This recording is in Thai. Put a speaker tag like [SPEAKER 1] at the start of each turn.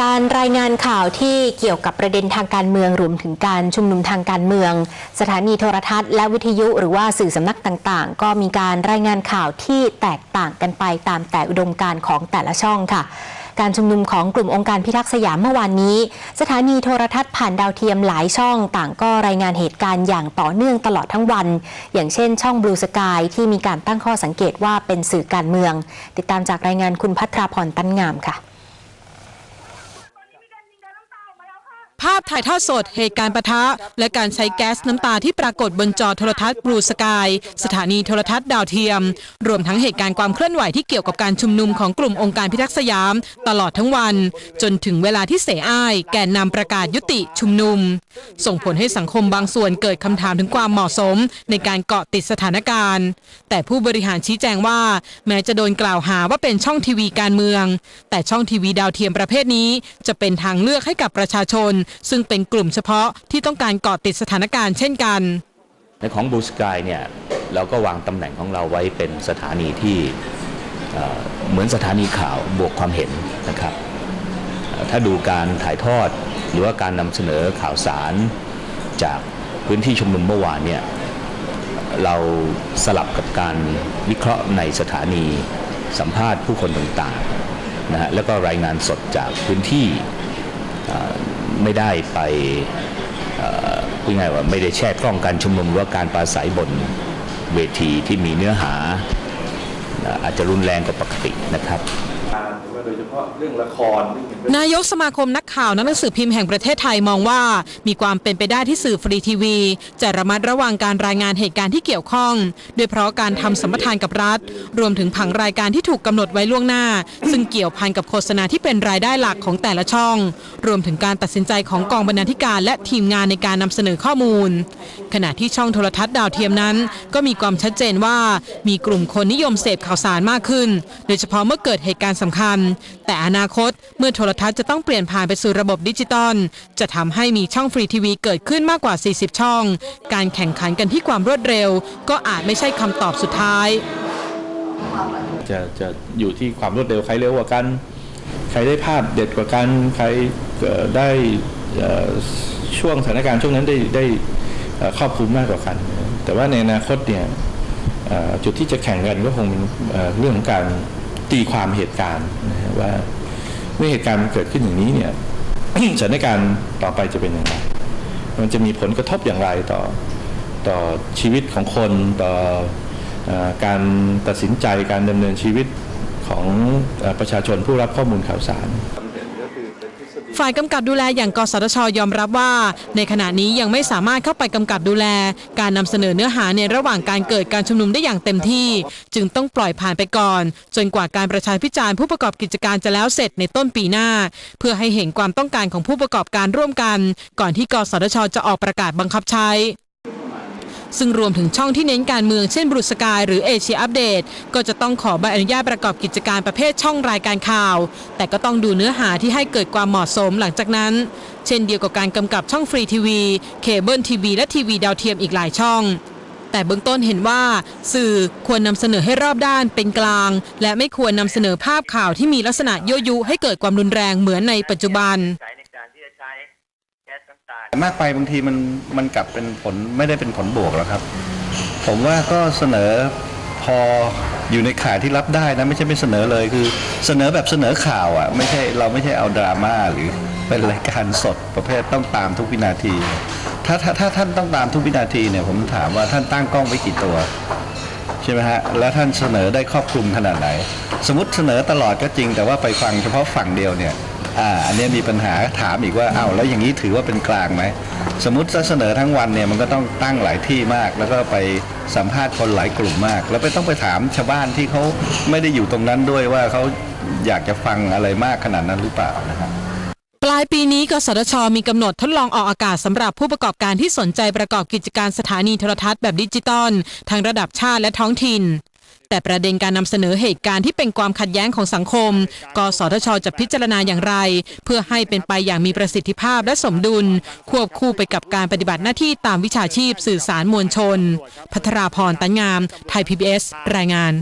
[SPEAKER 1] การรายงานข่าวที่เกี่ยวกับประเด็นทางการเมืองรวมถึงการชุมนุมทางการเมือง สถานีโทรทัศน์และวิทยุหรือว่าสื่อสำนักต่างๆ ก็มีการรายงานข่าวที่แตกต่างกันไปตามแต่อุดมการณ์ของแต่ละช่องค่ะการชุมนุมของกลุ่มองค์การพิทักษ์สยามเมื่อวานนี้ สถานีโทรทัศน์ผ่านดาวเทียมหลายช่องต่างก็รายงานเหตุการณ์อย่างต่อเนื่องตลอดทั้งวัน อย่างเช่นช่องบลูสกายที่มีการตั้งข้อสังเกตว่าเป็นสื่อการเมือง ติดตามจากรายงานคุณพัทราพรตั้นงามค่ะ
[SPEAKER 2] ภาพถ่ายทอดสดเหตุการณ์ปะทะ และการใช้แก๊สน้ำตาที่ปรากฏบนจอโทรทัศน์บลูสกายสถานีโทรทัศน์ดาวเทียม รวมทั้งเหตุการณ์ความเคลื่อนไหวที่เกี่ยวกับการชุมนุมของกลุ่มองค์การพิทักษ์สยาม ตลอดทั้งวัน จนถึงเวลาที่เสอ้าย แกนนำประกาศยุติชุมนุม ส่งผลให้สังคมบางส่วนเกิดคำถามถึงความเหมาะสม ในการเกาะติดสถานการณ์ แต่ผู้บริหารชี้แจงว่า แม้จะโดนกล่าวหาว่าเป็นช่องทีวีการเมือง แต่ช่องทีวีดาวเทียมประเภทนี้ จะเป็นทางเลือกให้กับประชาชนซึ่งเป็นกลุ่มเฉพาะที่ต้องการเกาะติดสถานการณ์เช่นกัน
[SPEAKER 3] ในของบูสกายเนี่ยเราก็วางตำแหน่งของเราไว้เป็นสถานีที่เหมือนสถานีข่าวบวกความเห็นนะครับ ถ้าดูการถ่ายทอดหรือว่าการนำเสนอข่าวสารจากพื้นที่ชุมนุมเมื่อวานเนี่ยเราสลับกับการวิเคราะห์ในสถานีสัมภาษณ์ผู้คนต่างๆนะฮะแล้วก็รายงานสดจากพื้นที่ ไม่ได้ไปพูดง่ายว่าไม่ได้แช่กล้องการชุมนุมหรือว่าการปราศัยบนเวทีที่มีเนื้อหาอาจจะรุนแรงกว่าปกตินะครับ
[SPEAKER 4] โดยเฉพาะเรื่องละคร
[SPEAKER 2] นายกสมาคมนักข่าวนักหนังสือพิมพ์แห่งประเทศไทยมองว่า มีความเป็นไปได้ที่สื่อฟรีทีวี จะระมัดระวังการรายงานเหตุการณ์ที่เกี่ยวข้องโดยเพราะการทำสัมปทานกับรัฐ รวมถึงผังรายการที่ถูกกำหนดไว้ล่วงหน้า ซึ่งเกี่ยวพันกับโฆษณาที่เป็นรายได้หลักของแต่ละช่อง รวมถึงการตัดสินใจของกองบรรณาธิการ และทีมงานในการนำเสนอข้อมูล ขณะที่ช่องโทรทัศน์ดาวเทียมนั้น ก็มีความชัดเจนว่ามีกลุ่มคนนิยมเสพข่าวสารมากขึ้น โดยเฉพาะเมื่อเกิดเหตุการณ์สำคัญแต่อนาคตเมื่อโทรทัศน์จะต้องเปลี่ยนผ่านไปสู่ระบบดิจิตอลจะทำให้มีช่องฟรีทีวีเกิดขึ้นมากกว่า 40 ช่อง การแข่งขันกันที่ความรวดเร็ว ก็อาจไม่ใช่คำตอบสุดท้าย
[SPEAKER 4] จะจะอยู่ที่ความรวดเร็วใครเร็วกว่ากัน ใครได้ภาพเด็ดกว่ากัน ใครได้ช่วงสถานการณ์ช่วงนั้นได้ได้ครอบคลุมมากกว่ากัน แต่ว่าในอนาคตเนี่ยจุดที่จะแข่งกันก็คงเป็นเรื่องของการ ตีความเหตุการณ์นะว่าเมื่อเหตุการณ์มันเกิดขึ้นอย่างนี้เนี่ยสถานการณ์ต่อไปจะเป็นอย่างไร มันจะมีผลกระทบอย่างไรต่อต่อชีวิตของคนต่ออการตัดสินใจการดำเนินชีวิตของอประชาชนผู้รับข้อมูลข่าวสาร
[SPEAKER 2] ฝ่ายกำกับดูแลอย่างกสทชยอมรับว่า ในขณะนี้ยังไม่สามารถเข้าไปกำกับดูแล การนำเสนอเนื้อหาในระหว่างการเกิดการชุมนุมได้อย่างเต็มที่ จึงต้องปล่อยผ่านไปก่อน จนกว่าการประชาพิจารณ์ผู้ประกอบกิจการจะแล้วเสร็จในต้นปีหน้า เพื่อให้เห็นความต้องการของผู้ประกอบการร่วมกัน ก่อนที่กสทชจะออกประกาศบังคับใช้ ซึ่งรวมถึงช่องที่เน้นการเมืองเช่นบรูสกายหรือเอเชียอัปเดตก็จะต้องขอใบอนุญาตประกอบกิจการประเภทช่องรายการข่าว แต่ก็ต้องดูเนื้อหาที่ให้เกิดความเหมาะสมหลังจากนั้น เช่นเดียวกับการกำกับช่องฟรีทีวีเคเบิลทีวีและทีวีดาวเทียมอีกหลายช่องแต่เบื้องต้นเห็นว่า สื่อควรนำเสนอให้รอบด้านเป็นกลาง และไม่ควรนำเสนอภาพข่าวที่มีลักษณะยั่วยุให้เกิดความรุนแรงเหมือนในปัจจุบัน
[SPEAKER 5] มากไปบางทีมันมันกลับเป็นผลไม่ได้เป็นผลบวกแล้วครับ ผมว่าก็เสนอพออยู่ในข่ายที่รับได้นะไม่ใช่ไม่เสนอเลยคือ เสนอแบบเสนอข่าวอะไม่ใช่เราไม่ใช่เอาดราม่าหรือเป็นรายการสดประเภทต้องตามทุกวินาที ถ้าถ้าถ้าท่านต้องตามทุกวินาทีเนี่ยผมถามว่าท่านตั้งกล้องไว้กี่ตัวใช่ไหมฮะแล้วท่านเสนอได้ครอบคลุมขนาดไหน สมมติเสนอตลอดก็จริง แต่ว่าไปฟังเฉพาะฝั่งเดียวเนี่ย อ่าอันนี้มีปัญหาถามอีกว่าอ้าวแล้วอย่างนี้ถือว่าเป็นกลางไหมสมมติเสนอทั้งวันเนี่ยมันก็ต้องตั้งหลายที่มาก แล้วก็ไปสัมภาษณ์คนหลายกลุ่มมาก แล้วไปต้องไปถามชาวบ้านที่เขาไม่ได้อยู่ตรงนั้นด้วยว่าเขาอยากจะฟังอะไรมากขนาดนั้นหรือเปล่านะครับ
[SPEAKER 2] ปลายปีนี้กสทช มีกำหนดทดลองออกอากาศสำหรับผู้ประกอบการที่สนใจประกอบกิจการสถานีโทรทัศน์แบบดิจิตอลทั้งระดับชาติและท้องถิ่น แต่ประเด็นการนำเสนอเหตุการณ์ที่เป็นความขัดแย้งของสังคม กสทช จะพิจารณาอย่างไร เพื่อให้เป็นไปอย่างมีประสิทธิภาพและสมดุล ควบคู่ไปกับการปฏิบัติหน้าที่ตามวิชาชีพสื่อสารมวลชน พัทราพรตันงาม ไทย PBS รายงาน